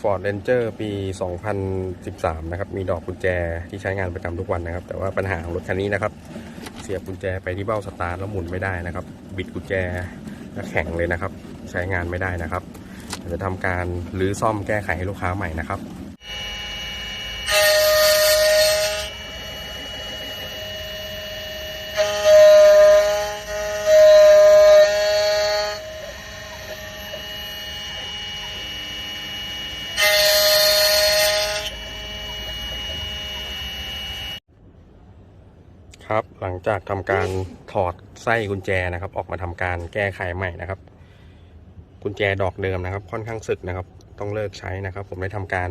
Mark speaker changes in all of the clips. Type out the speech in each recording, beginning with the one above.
Speaker 1: Ford Ranger ปี 2013 นะครับ มีดอกกุญแจที่ใช้งานประจำทุกวันนะครับ แต่ว่าปัญหาของรถคันนี้นะครับ เสียบกุญแจไปที่เบ้าสตาร์ทแล้วหมุนไม่ได้นะครับ บิดกุญแจแล้วแข็งเลยนะครับ ใช้งานไม่ได้นะครับ จะทำการรื้อซ่อมแก้ไขให้ลูกค้าใหม่นะครับ ครับ หลังจากทำการถอดไส้กุญแจนะครับ ออกมาทำการแก้ไขใหม่นะครับ กุญแจดอกเดิมนะครับ ค่อนข้างสึกนะครับ ต้องเลิกใช้นะครับ ผมได้ทำการ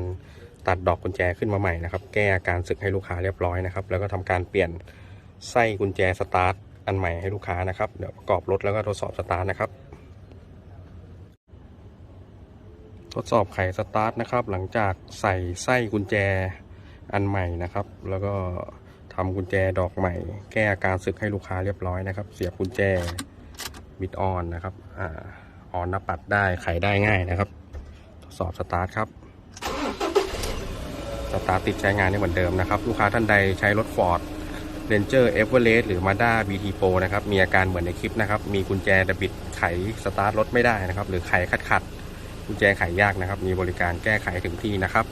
Speaker 1: ตัดดอกกุญแจขึ้นมาใหม่นะครับ แก้อาการสึกให้ลูกค้าเรียบร้อยนะครับ แล้วก็ทำการเปลี่ยนไส้กุญแจสตาร์ทอันใหม่ให้ลูกค้านะครับ เดี๋ยวประกอบรถแล้วก็ทดสอบสตาร์ทนะครับ ทดสอบไขสตาร์ทนะครับ หลังจากใส่ไส้กุญแจอันใหม่นะครับ แล้วก็ ทำกุญแจดอกใหม่ แก้อาการสึกให้ลูกค้าเรียบร้อยนะครับ เสียบกุญแจบิดออนนะครับอ่าออนน้าปัดได้ไขได้ง่ายนะครับ ทดสอบสตาร์ทครับสตาร์ทติดใช้งานได้เหมือนเดิมนะครับ ลูกค้าท่านใดใช้รถ Ford Ranger Everest หรือ Mazda BT Pro นะครับ มีอาการเหมือนในคลิปนะครับ มีกุญแจดบิดไขสตาร์ทรถไม่ได้นะครับ หรือไขขัดขัดกุญแจไขยากนะครับ มีบริการแก้ไขถึงที่นะครับ